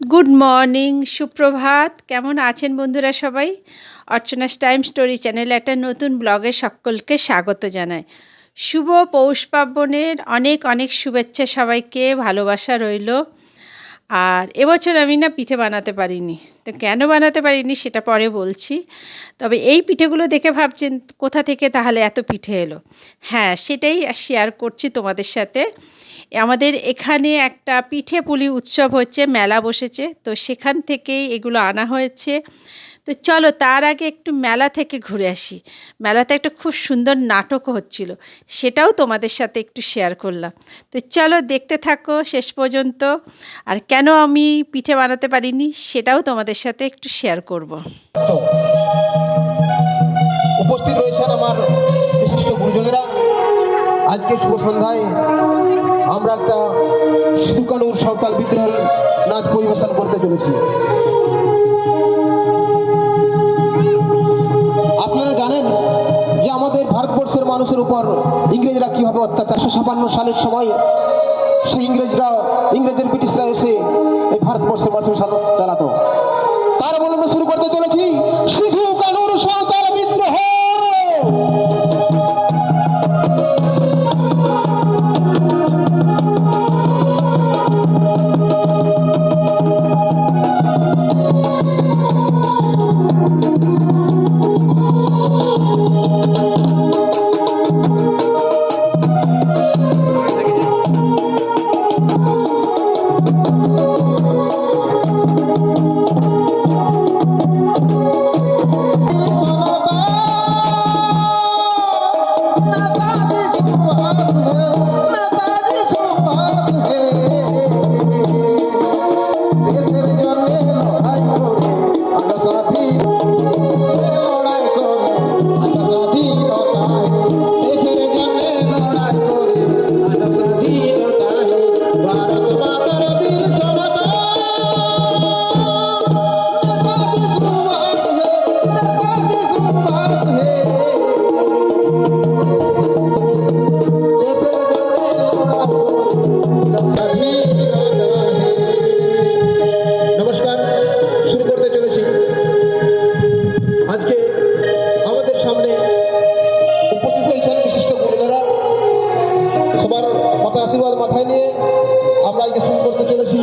Good morning, সুপ্রভাত। কেমন আছেন বন্ধুরা সবাই? অর্চনাস টাইম স্টোরি চ্যানেলে একটা নতুন ব্লগে সকলকে স্বাগত জানায় শুভ পৌষ পার্বণের অনেক অনেক শুভেচ্ছা সবাইকে, ভালোবাসা রইল। আর এবছর আমি না পিঠে বানাতে পারিনি। তো কেন বানাতে পারিনি সেটা পরে বলছি। তবে এই পিঠেগুলো দেখে ভাবছেন, কোথা থেকে তাহলে এত পিঠে এলো? হ্যাঁ সেটাই শেয়ার করছি তোমাদের সাথে। আমাদের এখানে একটা পিঠে পুলি উৎসব হচ্ছে, মেলা বসেছে। তো সেখান থেকেই এগুলো আনা হয়েছে। তো চলো তার আগে একটু মেলা থেকে ঘুরে আসি। মেলাতে একটা খুব সুন্দর নাটকও হচ্ছিল। সেটাও তোমাদের সাথে একটু শেয়ার করলাম। তো চলো দেখতে থাকো শেষ পর্যন্ত। আর কেন আমি পিঠে বানাতে পারিনি, সেটাও তোমাদের সাথে একটু শেয়ার করব। উপস্থিত রয়েছেন আমার বিশিষ্ট গুরুজনেরা। আজকে শুভ সন্ধ্যায় আমরা একটা সিধুকানুর সাঁওতাল বিদ্রোহের নাচ পরিবেশন করতে চলেছি। আপনারা জানেন যে আমাদের ভারতবর্ষের মানুষের উপর ইংরেজরা কীভাবে অত্যাচার? ছাপান্ন সালের সময় সেই ইংরেজরা, ইংরেজের ব্রিটিশরা এসে এই ভারতবর্ষের মানুষের সাথে চালাতো। তার বলে শুরু করতে চলেছি। শুধু সামনে উপস্থিত হয়েছেন বিশিষ্ট গুরুজনেরা। সবার মাথার আশীর্বাদ মাথায় নিয়ে আমরা আজকে শুরু করতে চলেছি।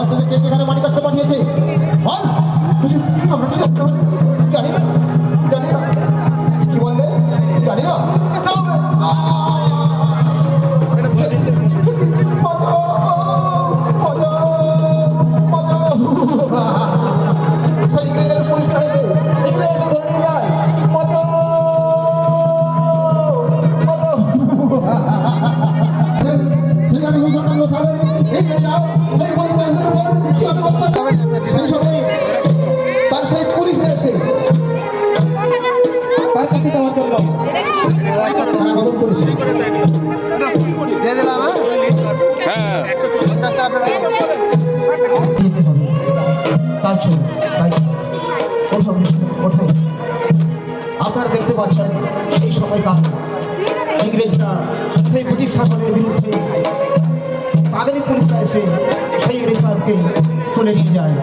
বল তোদের কে এখানে মাটি কাটতে পাঠিয়েছে? বল। কিছু আমরা জানি না। কদম করেছে হ্যাঁ? আপনারা দেখতে পাচ্ছেন সেই সময়কাল ইংরেজরা সেই ব্রিটিশ শাসনের বিরুদ্ধে তাদেরই পুলিশরা এসে সেই রিসার্ভকে তুলে নিয়ে যায়।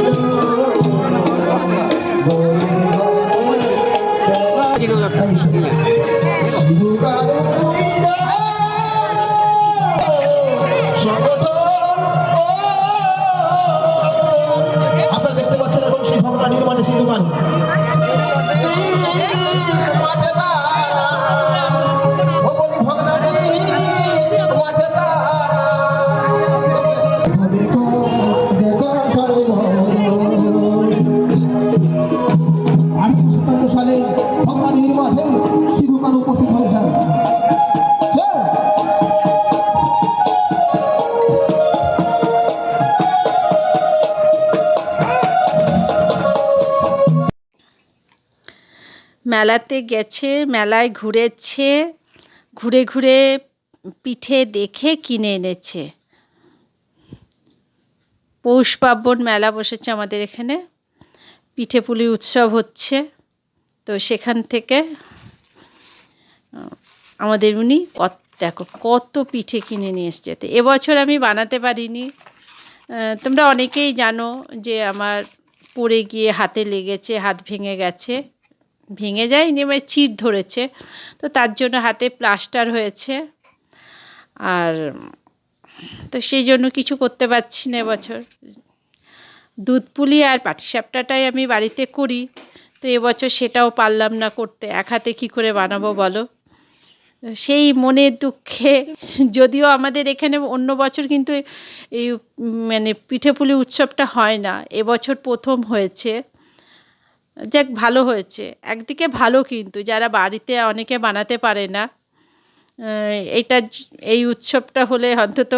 Thank you. 色が好きな মেলাতে গেছে, মেলায় ঘুরেছে, ঘুরে ঘুরে পিঠে দেখে কিনে এনেছে। পৌষ পার্বণ মেলা বসেছে আমাদের এখানে। পিঠে পুলি উৎসব হচ্ছে। তো সেখান থেকে আমাদের উনি কত, দেখো কত পিঠে কিনে নিয়ে এসছে। তো এবছর আমি বানাতে পারিনি। তোমরা অনেকেই জানো যে আমার পড়ে গিয়ে হাতে লেগেছে, হাত ভেঙে গেছে। ভেঙে যায়নি মানে চির ধরেছে। তো তার জন্য হাতে প্লাস্টার হয়েছে। আর তো সেই জন্য কিছু করতে পারছি না এবছর। দুধ পুলি আর পাটিসাপটাটাই আমি বাড়িতে করি। তো এবছর সেটাও পারলাম না করতে। এক হাতে কী করে বানাবো বলো? সেই মনের দুঃখে যদিও আমাদের এখানে অন্য বছর কিন্তু এই মানে পিঠেপুলি উৎসবটা হয় না। এবছর প্রথম হয়েছে। যাক ভালো হয়েছে। একদিকে ভালো কিন্তু যারা বাড়িতে অনেকে বানাতে পারে না এটা এই উৎসবটা হলে অন্তত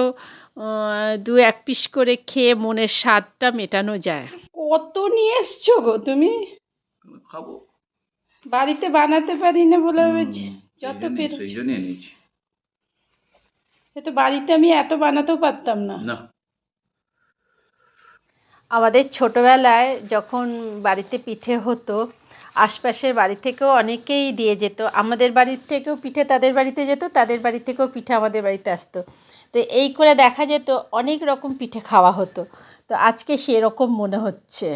দু এক পিস করে খেয়ে মনের স্বাদটা মেটানো যায়। কত নিয়ে এসছো গো তুমি? খাব। বাড়িতে বানাতে পারি না বলে যত পেরেছি। এনেছি। তো বাড়িতে আমি এত বানাতেও পারতাম না। না। আমাদের ছোটোবেলায় যখন বাড়িতে পিঠে হতো আশপাশের বাড়ি থেকেও অনেকেই দিয়ে যেত। আমাদের বাড়ির থেকেও পিঠে তাদের বাড়িতে যেত তাদের বাড়ি থেকেও পিঠে আমাদের বাড়িতে আসতো। তো এই করে দেখা যেত অনেক রকম পিঠে খাওয়া হতো। তো আজকে সেরকম মনে হচ্ছে।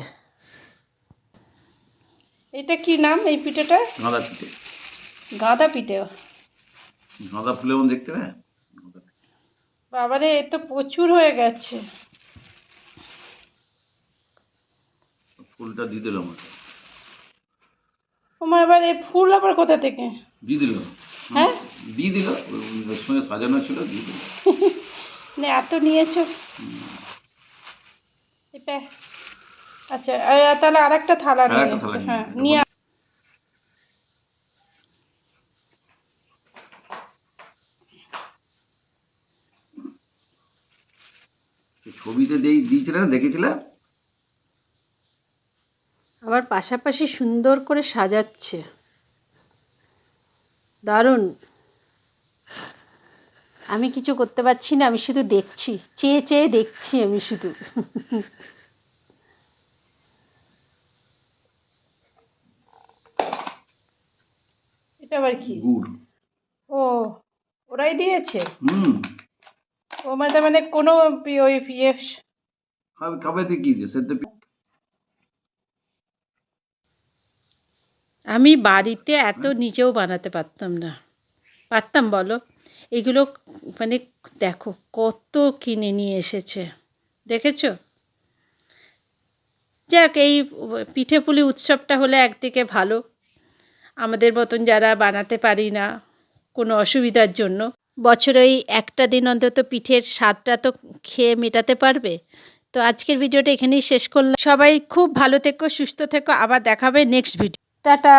এটা কি নাম এই পিঠেটা গাঁদা পিঠে। গাঁদা পিঠে। গাঁদা ফুলে দেখতে বাবারে এ তো প্রচুর হয়ে গেছে। ফুলটা দিয়ে দিলাম ওটা। ওমা এবার এই ফুল আবার কোথা থেকে? দিয়ে দিল। হ্যাঁ? দিয়ে দিল ওর সঙ্গে সাজানো ছিল দিয়ে দিল। না এত নিয়েছো? আচ্ছা তাহলে আরেকটা থালা নিয়ে আরেকটা থালা হ্যাঁ নিয়ে ছবিতে দিয়ে দিয়েছিলে না দেখেছিলে? আবার পাশাপাশি সুন্দর করে সাজাচ্ছে। দারুণ। আমি কিছু করতে পারছি না আমি শুধু দেখছি। চেয়ে চেয়ে দেখছি আমি শুধু। এটা আবার কি? গুড়। ও ওরাই দিয়েছে? হুম। ও মানে মানে কোনো ওই ইয়ে খাবে খাবে কি দিয়ে আমি বাড়িতে এত নিজেও বানাতে পারতাম না। পারতাম বলো? এগুলো মানে দেখো কত কিনে নিয়ে এসেছে। দেখেছ? যাক, এই পিঠে পুলি উৎসবটা হলে একদিকে ভালো। আমাদের মতন যারা বানাতে পারি না, কোনো অসুবিধার জন্য। বছরে ওই একটা দিন অন্তত পিঠের স্বাদটা তো খেয়ে মেটাতে পারবে। তো আজকের ভিডিওটা এখানেই শেষ করলাম। সবাই খুব ভালো থেকো, সুস্থ থেকো। আবার দেখাবে নেক্সট ভিডিও টাটা।